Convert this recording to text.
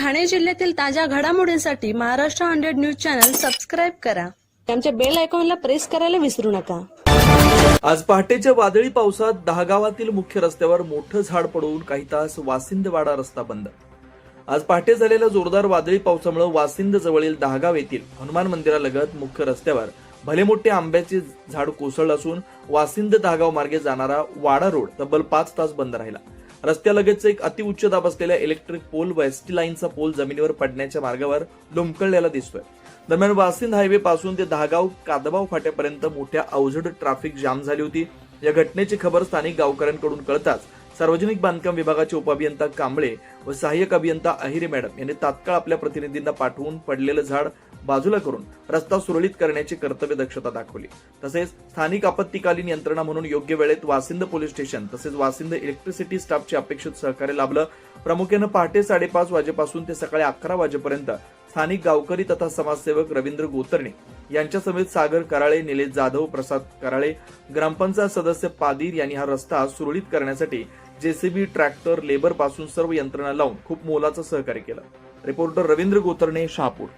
ठाणे जिल्ह्यातील ताज्या घडामोडींसाठी Maharashtra hundred news channel subscribe करा. आमच्या बेल आयकॉनला प्रेस करायला विसरू नका. आज पहाटेच्या वादळी पावसात दहागावातील मुख्य रस्त्यावर मोठं झाड पडून काही तास वासिंदवाडा रस्ता बंद. आज पहाटे झालेल्या जोरदार वादळी पावसामुळे वासिंद जवळील दहागाव येथील हनुमान मंदिरालगत मुख्य रस्त्यावर भले मोठे आंब्याचे झाड कोसळलं असून वासिंद दहागाव मार्गे जाणारा वाडा रोड तब्बल पाच तास बंद राहिला. रस्त्यालगतच एक अतिउच्च दाब असलेल्या इलेक्ट्रिक पोल व एसटी लाईनचा पोल जमिनीवर पडण्याच्या मार्गावर लोंबकळलेला दिसतोय. दरम्यान वासिंद हायवे पासून ते दहागाव कादबाव फाट्यापर्यंत मोठ्या अवजड ट्रॅफिक जाम झाली होती. या घटनेची खबर स्थानिक गावकऱ्यांकडून कळताच सार्वजनिक बांधकाम विभागाचे उपअभियंता कांबळे व सहाय्यक अभियंता अहिरे मॅडम यांनी तात्काळ आपल्या प्रतिनिधींना पाठवून पडलेलं झाड बाजूला करून रस्ता सुरळीत करण्याची कर्तव्य दक्षता दाखवली. तसेच स्थानिक आपत्तीकालीन यंत्रणा म्हणून योग्य वेळेत वासिंद पोलीस स्टेशन तसेच वासिंद इलेक्ट्रिसिटी स्टाफचे अपेक्षित सहकार्य लाभलं. प्रामुख्यानं पहाटे साडेपाच वाजेपासून ते सकाळी अकरा वाजेपर्यंत स्थानिक गावकरी तथा समाजसेवक रवींद्र गोतरणे यांच्या समेत सागर कराळे निलेश जाधव प्रसाद कराळे ग्रामपंचायत सदस्य पादीर यांनी हा रस्ता सुरळीत करण्यासाठी जेसीबी ट्रॅक्टर लेबरपासून सर्व यंत्रणा लावून खूप मोलाचं सहकार्य केलं. रिपोर्टर रवींद्र गोतरणे शहापूर.